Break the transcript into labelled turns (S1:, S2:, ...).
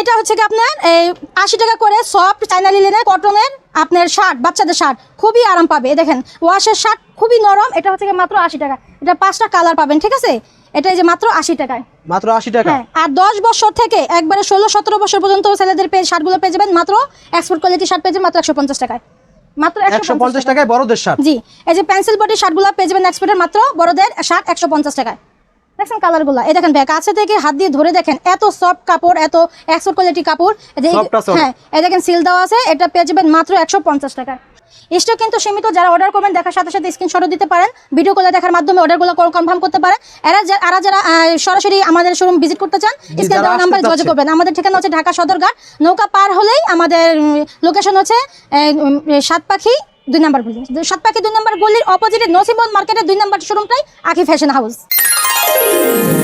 S1: এটা হচ্ছে কি আপনার এই আশি টাকা করে সফট চাইনা লিলেনের কটনের আপনার শার্ট বাচ্চাদের শার্ট খুবই আরাম পাবে দেখেন ওয়াশের শার্ট খুবই নরম এটা হচ্ছে মাত্র আশি টাকা। এটা পাঁচটা কালার পাবেন ঠিক আছে? এটা যে মাত্র আশি টাকায়।
S2: মাত্র আশি টাকা?
S1: হ্যাঁ আর দশ বছর থেকে একবারে ষোলো সতেরো বছর পর্যন্ত ছেলেদের পেয়ে শার্টগুলো পেয়ে যাবেন মাত্র এক্সপোর্ট কোয়ালিটি শার্ট পেয়ে যাবেন মাত্র একশো পঞ্চাশ টাকায়। মাত্র
S2: একশো পঞ্চাশ টাকায়। বড়দের শার্ট
S1: জি এই যে পেন্সিল বডি শার্টগুলো পেয়ে যাবেন এক্সপোর্টের মাত্র বড়দের শার্ট একশো পঞ্চাশ টাকায়। দেখছেন কালারগুলো এই দেখেন ভাই কাছে থেকে হাত দিয়ে ধরে দেখেন এত সফট কাপড় এত এক্সপোর্ট কোয়ালিটি কাপড়। হ্যাঁ এই দেখেন সিল দেওয়া আছে এটা পেয়ে যাবেন মাত্র একশো পঞ্চাশ টাকায় স্টক কিন্তু সীমিত যারা অর্ডার করবেন দেখার সাথে সাথে স্ক্রিনশটও দিতে পারেন। ভিডিও কলে দেখার মাধ্যমে অর্ডারগুলো কনফার্ম করতে পারেন। এরা এরা যারা সরাসরি আমাদের শোরুম ভিজিট করতে চান স্ক্রিন দেওয়া নাম্বার যোগাযোগ করবেন। আমাদের ঠিকানা হচ্ছে ঢাকা সদরঘাট। নৌকা পার হলেই আমাদের লোকেশন হচ্ছে সাত পাখি দুই নাম্বার গলি সাত পাখি দুই নাম্বার গলির অপোজিটে নসিমন মার্কেটের দুই নাম্বার শোরুমটাই আখি ফ্যাশন হাউস Thank you.